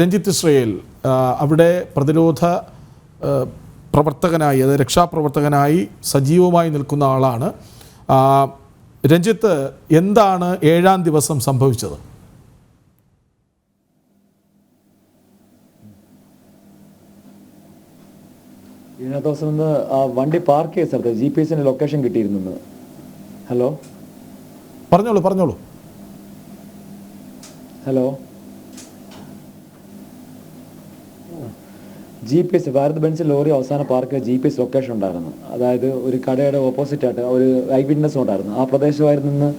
Ranjith Israel അവിടെ പ്രതിരോധ പ്രവർത്തകനായി അതായത് രക്ഷാപ്രവർത്തകനായി സജീവമായി നിൽക്കുന്ന ആളാണ്. രഞ്ജിത്ത് എന്താണ് ഏഴാം ദിവസം സംഭവിച്ചത്? ഇതിനകത്ത് ദിവസം ഒന്ന് ആ വണ്ടി പാർക്ക് ചെയ്ത സ്ഥലത്ത് ജി പി എസിന്റെ ലൊക്കേഷൻ കിട്ടിയിരുന്നു ഹലോ? പറഞ്ഞോളൂ പറഞ്ഞോളൂ. Hello? G P S Bharat Benz lorry അവസാന park G P S location ഉണ്ടായിരുന്നു. അതായത് ഒരു കടയുടെ ഓപ്പോസിറ്റായിട്ട് ഒരു ഐ വിറ്റ്നസ് ഉണ്ടായിരുന്നു ആ പ്രദേശമായിരുന്നു നിന്ന്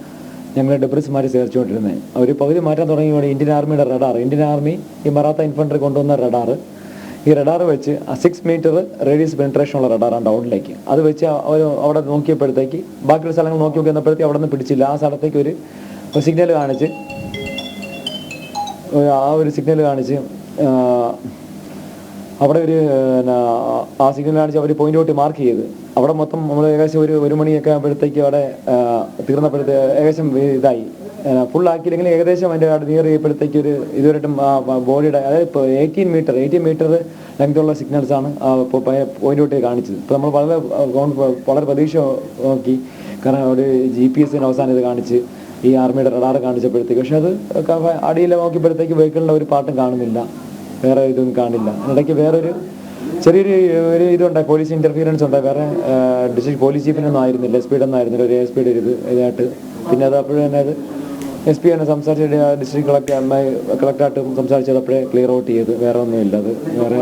ഞങ്ങൾ ഡെബ്രിസ്മാർ ചേർച്ചുകൊണ്ടിരുന്നത് അവർ പകുതി മാറ്റാൻ തുടങ്ങിയോടെ ഇന്ത്യൻ ആർമിയുടെ റഡാർ ഇന്ത്യൻ ആർമി ഈ മറാത്ത ഇൻഫൻട്രി കൊണ്ടുവന്ന റഡാർ ഈ റഡാർ വെച്ച് ആ സിക്സ് മീറ്റർ റേഡിയസ് പെനിട്രേഷൻ ഉള്ള റഡാറാണ് ടൗണിലേക്ക് അത് വെച്ച് അവർ അവിടെ നോക്കിയപ്പോഴത്തേക്ക് ബാക്കിയുള്ള സ്ഥലങ്ങൾ നോക്കി നോക്കിയപ്പോഴത്തേക്ക് അവിടെ നിന്ന് പിടിച്ചില്ല. ആ സ്ഥലത്തേക്ക് ഒരു സിഗ്നൽ കാണിച്ച് ആ ഒരു സിഗ്നൽ കാണിച്ച് അവിടെ ഒരു ആ സിഗ്നൽ കാണിച്ച് അവർ പോയിന്റ് ഔട്ട് മാർക്ക് ചെയ്ത്. അവിടെ മൊത്തം നമ്മൾ ഏകദേശം ഒരു ഒരു മണിയൊക്കെ ആകുമ്പോഴത്തേക്ക് അവിടെ തീർന്നപ്പോഴത്തേക്ക് തീർന്നപ്പോഴത്തെ ഏകദേശം ഇതായി. ഫുൾ ആക്കിയില്ലെങ്കിൽ ഏകദേശം അതിന്റെ അവിടെ നിയർ ചെയ്യപ്പോഴത്തേക്ക് ഒരു ഇതുവരെയായിട്ടും ബോഡിയുടെ അതായത് ഇപ്പോൾ എയ്റ്റീൻ മീറ്റർ എയ്റ്റീൻ മീറ്റർ ലെങ്ത്തുള്ള സിഗ്നൽസ് ആണ് പോയിന്റ് ഔട്ട് കാണിച്ചത്. ഇപ്പോൾ നമ്മൾ വളരെ വളരെ പ്രതീക്ഷ നോക്കി. കാരണം ഒരു ജി പി എസിന് അവസാനം ഇത് കാണിച്ച് ഈ ആർമിയുടെ റഡാർ കാണിച്ചപ്പോഴത്തേക്ക്. പക്ഷെ അത് അടിയിൽ നോക്കിയപ്പോഴത്തേക്ക് വെഹിക്കിളിന്റെ ഒരു പാട്ടും കാണുന്നില്ല. വേറെ ഇതൊന്നും കാണില്ല. ഇടയ്ക്ക് വേറൊരു ചെറിയൊരു ഒരു ഇതുണ്ടായി പോലീസ് ഇന്റർഫിയറൻസ് ഉണ്ടായി. വേറെ ഡിസ്ട്രിക്ട് പോലീസ് ചീഫിനൊന്നും ആയിരുന്നില്ല. എസ് പിയുടെ ഒന്നും ആയിരുന്നില്ല. ഒരു എസ് പിയുടെ ഒരു ഇത് ഇതായിട്ട് പിന്നെ അത് അപ്പോഴും തന്നെ അത് എസ് പി തന്നെ സംസാരിച്ച ഡിസ്ട്രിക്ട് കളക്ടർ കളക്ടറായിട്ട് സംസാരിച്ചത് അപ്പോഴേ ക്ലിയർ ഔട്ട് ചെയ്ത്. വേറെ ഒന്നുമില്ല. അത് വേറെ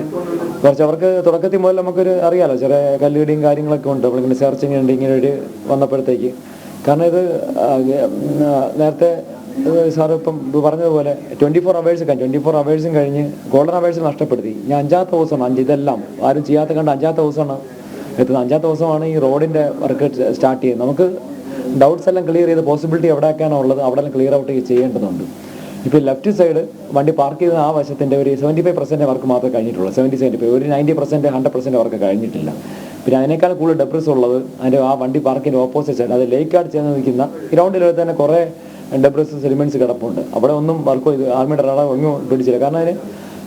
കുറച്ച് അവർക്ക് തുടക്കത്തിൽ മുതൽ നമുക്കൊരു അറിയാലോ. ചെറിയ കല്ലുകടിയും കാര്യങ്ങളൊക്കെ ഉണ്ട്. നമ്മളിങ്ങനെ സെർച്ചിങ് ഉണ്ട്. ഇങ്ങനെ ഒരു വന്നപ്പോഴത്തേക്ക്. കാരണം ഇത് നേരത്തെ സാർ ഇപ്പം പറഞ്ഞതുപോലെ ട്വന്റി ഫോർ അവേഴ്സ് കഴിഞ്ഞ് ട്വന്റി ഫോർ അവേഴ്സും കഴിഞ്ഞ് ഗോൾഡൻ അവേഴ്സ് നഷ്ടപ്പെടുത്തി. ഞാൻ അഞ്ചാമത്തെ ദിവസമാണ് അഞ്ച് ഇതെല്ലാം. ആരും ചെയ്യാത്ത കണ്ട് അഞ്ചാമത്തെ ദിവസമാണ് എത്തുന്നത്. അഞ്ചാമത്തെ ദിവസമാണ് ഈ റോഡിന്റെ വർക്ക് സ്റ്റാർട്ട് ചെയ്യുന്നത്. നമുക്ക് ഡൗട്ട്സ് എല്ലാം ക്ലിയർ ചെയ്ത് പോസിബിലിറ്റി എവിടെയൊക്കെയാണോ ഉള്ളത് അവിടെ എല്ലാം ക്ലിയർ ഔട്ട് ചെയ്യേണ്ടതുണ്ട്. ഇപ്പോൾ ലെഫ്റ്റ് സൈഡ് വണ്ടി പാർക്ക് ചെയ്ത ആ വശത്തിന്റെ ഒരു സെവന്റി ഫൈവ് പെർസെന്റ് വർക്ക് മാത്രമേ കഴിഞ്ഞിട്ടുള്ളൂ. സെവന്റി സെവന്റി ഫൈവ് ഒരു ninety percent hundred percent work കഴിഞ്ഞിട്ടില്ല. പിന്നെ അതിനേക്കാൾ കൂടുതൽ ഡെപ്രസ് ഉള്ളത് അതിന്റെ ആ വണ്ടി പാർക്കിന്റെ ഓപ്പോസിറ്റ് സൈഡ് അത് ലേക്കാട് ചേർന്ന് നിൽക്കുന്ന ഗ്രൗണ്ടിൽ തന്നെ കുറേ ഡെബ്രസ് എലിമെന്റ്സ് കിടപ്പുണ്ട്. അവിടെ ഒന്നും വർക്ക് ചെയ്ത് ആർമിയുടെ റഡാർ ഒന്നും പിടിച്ചില്ല. കാരണം അതിന്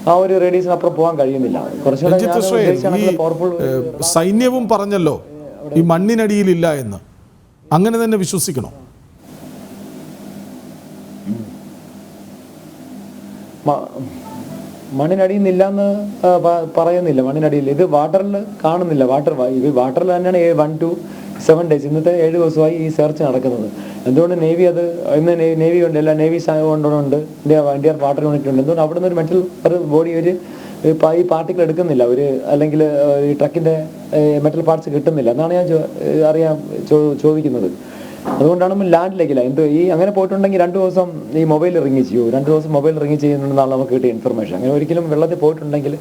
ആ ഒരു റേഡിയസിന് അപ്പുറം പോകാൻ കഴിയുന്നില്ല. കുറച്ചുകൂടെ സൈന്യവും പറഞ്ഞല്ലോ ഈ മണ്ണിനടിയിലില്ല എന്ന്. അങ്ങനെ തന്നെ വിശ്വസിക്കണോ? മണ്ണിനടിയിൽ നിന്നില്ല എന്ന് പറയുന്നില്ല. മണ്ണിനടിയിൽ ഇത് വാട്ടറിൽ കാണുന്നില്ല. വാട്ടർ ഇത് വാട്ടറിൽ തന്നെയാണ് വൺ ടു സെവൻ ഡേയ്സ് ഇന്നത്തെ ഏഴ് ദിവസമായി ഈ സെർച്ച് നടക്കുന്നത്. എന്തുകൊണ്ട് നേവി അത് ഇന്ന് നേവി ഉണ്ട് എല്ലാ നേവി കൊണ്ടുണ്ട് ഇന്ത്യ ഇന്ത്യ വാട്ടർ യൂണിറ്റ് ഉണ്ട് എന്തുകൊണ്ട് അവിടെ നിന്ന് ഒരു മെറ്റൽ ഒരു ബോഡി ഒരു ഈ പാർട്ടിക്കിൾ എടുക്കുന്നില്ല. ഒരു അല്ലെങ്കിൽ ഈ ട്രക്കിന്റെ മെറ്റൽ പാർട്സ് കിട്ടുന്നില്ല. എന്നാണ് ഞാൻ അറിയാൻ ചോദിക്കുന്നത്. അതുകൊണ്ടാണ് ലാൻഡ് ലാൻഡിലേക്കില്ല എന്ത് ഈ അങ്ങനെ പോയിട്ടുണ്ടെങ്കിൽ രണ്ട് ദിവസം ഈ മൊബൈൽ റിങ് ചെയ്യൂ. രണ്ട് ദിവസം മൊബൈൽ റിങ് ചെയ്യുന്നുണ്ടെന്നാണ് നമുക്ക് കിട്ടിയ ഇൻഫർമേഷൻ അങ്ങനെ ഒരിക്കലും വെള്ളത്തിൽ പോയിട്ടുണ്ടെങ്കിൽ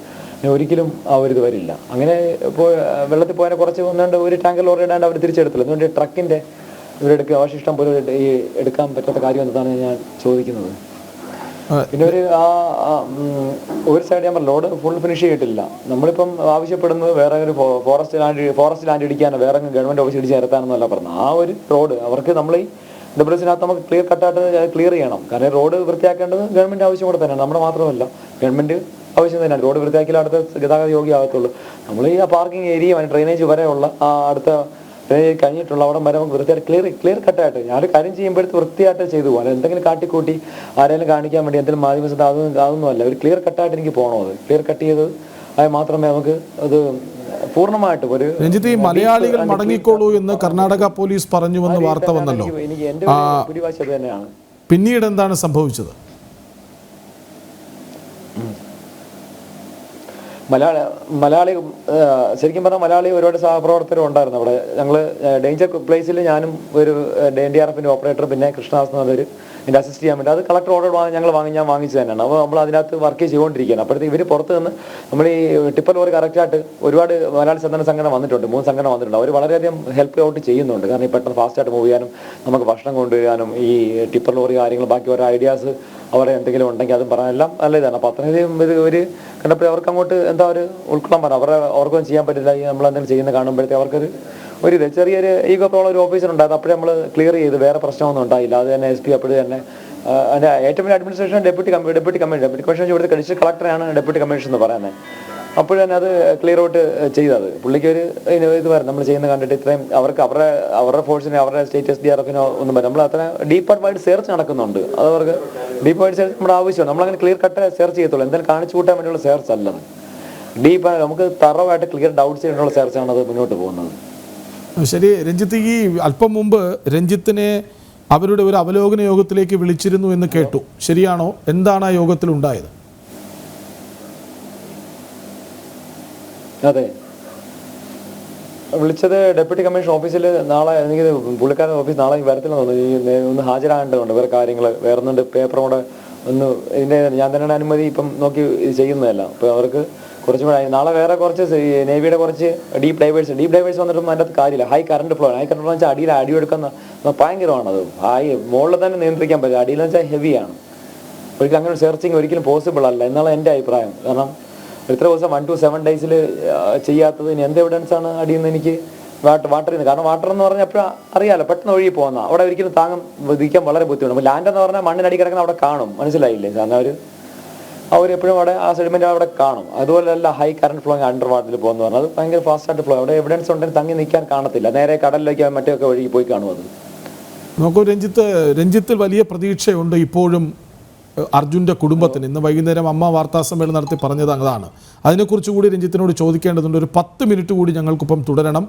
ഒരിക്കലും ആ ഒരു ഇത് വരില്ല. അങ്ങനെ ഇപ്പോൾ വെള്ളത്തിൽ പോയാൽ കുറച്ച് ഒന്നുകൊണ്ട് ഒരു ടാങ്കർ ലോറി ഇടാണ്ട് അവർ തിരിച്ചെടുത്തില്ല. അതുകൊണ്ട് ട്രക്കിന്റെ ഇവരെടുക്കുക അവശിഷ്ടം പോലും ഈ എടുക്കാൻ പറ്റാത്ത കാര്യം എന്നതാണ് ഞാൻ ചോദിക്കുന്നത്. ആ, പിന്നെ ഒരു ആ ആ, ഒരു സൈഡ് ഞാൻ ലോഡ് ഫുൾ ഫിനിഷ് ചെയ്തിട്ടില്ല. നമ്മളിപ്പം ആവശ്യപ്പെടുന്നത് വേറെ ഒരു ഫോറസ്റ്റ് ലാൻഡ് ഫോറസ്റ്റ് ലാൻഡ് ഇടിക്കാനോ വേറെ ഗവൺമെന്റ് ഓഫീസ് ഇടിച്ച് നിരത്താനൊന്നുമല്ല പറഞ്ഞത്. ആ ഒരു റോഡ് അവർക്ക് നമ്മൾ ഈ ഡബ്ല്യൂസിനകത്ത് നമുക്ക് ക്ലിയർ കട്ടായിട്ട് ക്ലിയർ ചെയ്യണം. കാരണം റോഡ് വൃത്തിയാക്കേണ്ടത് ഗവൺമെന്റ് ആവശ്യം കൂടെ തന്നെയാണ്. നമ്മുടെ മാത്രമല്ല ഗവൺമെന്റ് ആവശ്യം തന്നെയാണ്. റോഡ് വൃത്തിയാക്കിയാൽ അടുത്ത ഗതാഗത യോഗ്യമാകത്തുള്ളൂ. നമ്മൾ ഈ പാർക്കിംഗ് ഏരിയ ഡ്രെയിനേജ് വരെയുള്ള ആ അടുത്ത കഴിഞ്ഞിട്ടുള്ള അവിടെ വരെ വൃത്തിയായിട്ട് ക്ലിയർ ക്ലിയർ കട്ടായിട്ട് ഞാനൊരു കാര്യം ചെയ്യുമ്പോഴത്തെ വൃത്തിയായിട്ട് ചെയ്തു പോകാൻ എന്തെങ്കിലും കാട്ടിക്കൂട്ടി ആരെങ്കിലും കാണിക്കാൻ വേണ്ടി എന്തെങ്കിലും മാധ്യമ അതൊന്നും അതൊന്നുമല്ല. ഒരു ക്ലിയർ കട്ടായിട്ട് എനിക്ക് പോകണം അത്. ക്ലിയർ കട്ട് ചെയ്ത് അത് മാത്രമേ നമുക്ക് അത് പൂർണമായിട്ടും ഒരു രഞ്ജിത്ത് ഈ മലയാളികൾ മടങ്ങിക്കോളൂ എന്ന് കർണാടക പോലീസ് പറഞ്ഞുവെന്ന് വാർത്ത വന്നല്ലോ. എനിക്ക് എനിക്ക് എന്റെ പിടിവാശി അത് തന്നെയാണ്. പിന്നീട് എന്താണ് സംഭവിച്ചത്? മലയാള മലയാളി ശരിക്കും പറഞ്ഞാൽ മലയാളി ഒരുപാട് സഹപ്രവർത്തകരും ഉണ്ടായിരുന്നു. അവിടെ ഞങ്ങൾ ഡേഞ്ചർ പ്ലേസിൽ ഞാനും ഒരു എൻ ഡി ആർ എഫിന്റെ ഓപ്പറേറ്റർ പിന്നെ കൃഷ്ണദാസ് എന്ന് പറഞ്ഞൊരു എന്റെ അസിസ്റ്റ് ചെയ്യാൻ വേണ്ടി. അത് കളക്ടർ ഓർഡർ വാങ്ങി ഞങ്ങൾ വാങ്ങി ഞാൻ വാങ്ങിച്ചു തന്നെയാണ്. അപ്പോൾ നമ്മൾ അതിനകത്ത് വർക്ക് ചെയ്തുകൊണ്ടിരിക്കുകയാണ്. അപ്പോഴത്തേക്ക് ഇവർ പുറത്ത് നിന്ന് നമ്മൾ ഈ ടിപ്പർ ലോറി കറക്റ്റായിട്ട് ഒരുപാട് മലയാളി സന്ദന സംഘടന വന്നിട്ടുണ്ട്. മൂന്ന് സംഘടന വന്നിട്ടുണ്ട്. അവർ വളരെയധികം ഹെൽപ്പ് ഔട്ട് ചെയ്യുന്നുണ്ട്. കാരണം ഈ പെട്ടെന്ന് ഫാസ്റ്റായിട്ട് മൂവ് ചെയ്യാനും നമുക്ക് ഭക്ഷണം കൊണ്ടുവരാനും ഈ ടിപ്പർ ലോറി കാര്യങ്ങൾ ബാക്കി ഓരോ ഐഡിയാസ് അവരെ എന്തെങ്കിലും ഉണ്ടെങ്കിൽ അതും പറയാൻ എല്ലാം നല്ല ഇതാണ് അപ്പോൾ അത്രയും ഇത് ഇവർ കണ്ടപ്പോൾ അവർക്ക് അങ്ങോട്ട് എന്താ ഒരു ഉൾക്കൊള്ളാൻ പറഞ്ഞു അവരെ അവർക്കൊന്നും ചെയ്യാൻ പറ്റില്ല. ഈ നമ്മൾ എന്തെങ്കിലും ചെയ്യുന്ന കാണുമ്പോഴത്തേക്ക് അവർക്കൊരു ഒരു ഇത്. ചെറിയൊരു ഈഗോ പ്രോബ്ലം ഒരു ഓഫീസർ ഉണ്ടായത് അപ്പോഴേ നമ്മൾ ക്ലിയർ ചെയ്ത് വേറെ പ്രശ്നമൊന്നും ഉണ്ടായില്ല. അത് തന്നെ എസ് പി അപ്പോഴും തന്നെ അതിന്റെ ഏറ്റവും വലിയ administration deputy commission deputy commission deputy commission ഇവിടുത്തെ ഡിസ്ട്രിക്ട് കളക്ടറാണ് ഡെപ്യൂട്ടി കമ്മീഷൻ എന്ന് പറയുന്നത്. അപ്പോഴാണ് അത് ക്ലിയർ ഔട്ട് ചെയ്തത്. പുള്ളിക്ക് ഒരു ഇത് വരും നമ്മൾ ചെയ്യുന്ന കണ്ടിട്ട് ഇത്രയും അവർക്ക് അവരുടെ അവരുടെ ഫോഴ്സിനെ അവരുടെ സ്റ്റേറ്റസ് ഡി ആർ എഫിനോ ഒന്നും പറ്റും നമ്മൾ അത്ര ഡീപ്പായിട്ട് സെർച്ച് നടക്കുന്നുണ്ട്. അത് അവർക്ക് ഡീപ്പായിട്ട് സെർച്ച് നമ്മുടെ ആവശ്യമാണ്. നമ്മളങ്ങനെ ക്ലിയർ കട്ട് സെർച്ച് ചെയ്യത്തുള്ളൂ. എന്തായാലും കാണിച്ചു കൂട്ടാൻ വേണ്ടിയുള്ള സെർച്ച് അല്ലത്. ഡീപ്പാണ് നമുക്ക് തറവായിട്ട് ക്ലിയർ ഡൗട്ട്സ് ചെയ്തിട്ടുള്ള സെർച്ചാണ് അത് മുന്നോട്ട് പോകുന്നത്. ശരി. രഞ്ജിത്ത് ഈ അല്പം മുമ്പ് രഞ്ജിത്തിനെ അവരുടെ ഒരു അവലോകന യോഗത്തിലേക്ക് വിളിച്ചിരുന്നു എന്ന് കേട്ടു. ശരിയാണോ? എന്താണ് ആ യോഗത്തിൽ ഉണ്ടായത് അതെ. വിളിച്ചത് ഡെപ്യൂട്ടി കമ്മീഷൻ ഓഫീസിൽ നാളെ എനിക്ക് പുള്ളിക്കാരൻ ഓഫീസ് നാളെ വരത്തില്ല തോന്നുന്നു. ഒന്ന് ഹാജരാകേണ്ടതുണ്ട്. വേറെ കാര്യങ്ങൾ വേറെ ഒന്നുണ്ട്. പേപ്പറും കൂടെ ഒന്ന് ഇതിന്റെ ഞാൻ തന്നെയാണ് അനുമതി ഇപ്പം നോക്കി ചെയ്യുന്നതല്ല. അപ്പോൾ അവർക്ക് കുറച്ചും കൂടെ നാളെ വേറെ കുറച്ച് നേവിയുടെ കുറച്ച് ഡീപ്പ് ഡൈവേഴ്സ് ഡീപ്പ് ഡൈവേഴ്സ് വന്നിട്ടൊന്നും അതിന്റെ അകത്ത് കാര്യമില്ല. High current flow high current flow വെച്ചാൽ അടിയിൽ അടി എടുക്കുന്ന ഭയങ്കരമാണത്. ഹൈ മുകളിൽ തന്നെ നിയന്ത്രിക്കാൻ പറ്റില്ല. അടിയിൽ വെച്ചാൽ ഹെവിയാണ് ഒരിക്കലും അങ്ങനെ സെർച്ചിങ് ഒരിക്കലും പോസിബിൾ അല്ല. എന്നുള്ള എന്റെ അഭിപ്രായം. കാരണം ഇത്ര ദിവസം വൺ ടു സെവൻ ഡേയ്സിൽ ചെയ്യാത്തത്? ഇനി എന്ത് എവിഡൻസ് ആണ് അടിയെന്ന് എനിക്ക് വാട്ടർ വാട്ടറിൽ നിന്ന് കാരണം വാട്ടർ എന്ന് പറഞ്ഞാൽ എപ്പോഴും അറിയാമല്ലോ പെട്ടെന്ന് ഒഴുകി പോകുന്ന അവിടെ ഒരിക്കലും താങ്ങും വിധിക്കാൻ വളരെ ബുദ്ധിമുട്ടും ലാൻഡ് എന്ന് പറഞ്ഞാൽ മണ്ണിനടി കിടക്കുന്ന അവിടെ കാണും. മനസ്സിലായില്ലേ? കാരണം അവർ അവർ എപ്പോഴും അവിടെ ആ സെഡിമെന്റ് അവിടെ കാണും. അതുപോലെയല്ല ഹൈ കറണ്ട് ഫ്ലോയിങ് അണ്ടർ വാട്ടറിൽ പോകുന്ന പറഞ്ഞാൽ അത് ഭയങ്കര ഫാസ്റ്റ് ആയിട്ട് ഫ്ലോ അവിടെ എവിഡൻസ് ഉണ്ടെങ്കിൽ തങ്ങി നിൽക്കാൻ കാണത്തില്ല. നേരെ കടലിലേക്ക് മറ്റൊക്കെ ഒഴുകി പോയി കാണും അത്. നോക്കൂ രഞ്ജിത്ത് രഞ്ജിത്തിൽ വലിയ പ്രതീക്ഷയുണ്ട് ഇപ്പോഴും. അർജുന്റെ കുടുംബത്തിന് ഇന്ന് വൈകുന്നേരം അമ്മ വാർത്താസമ്മേളനം നടത്തി പറഞ്ഞത് അതാണ്. അതിനെക്കുറിച്ച് കൂടി രഞ്ജിത്തിനോട് ചോദിക്കേണ്ടതുണ്ട്. ഒരു പത്ത് മിനിറ്റ് കൂടി ഞങ്ങൾക്കൊപ്പം തുടരണം.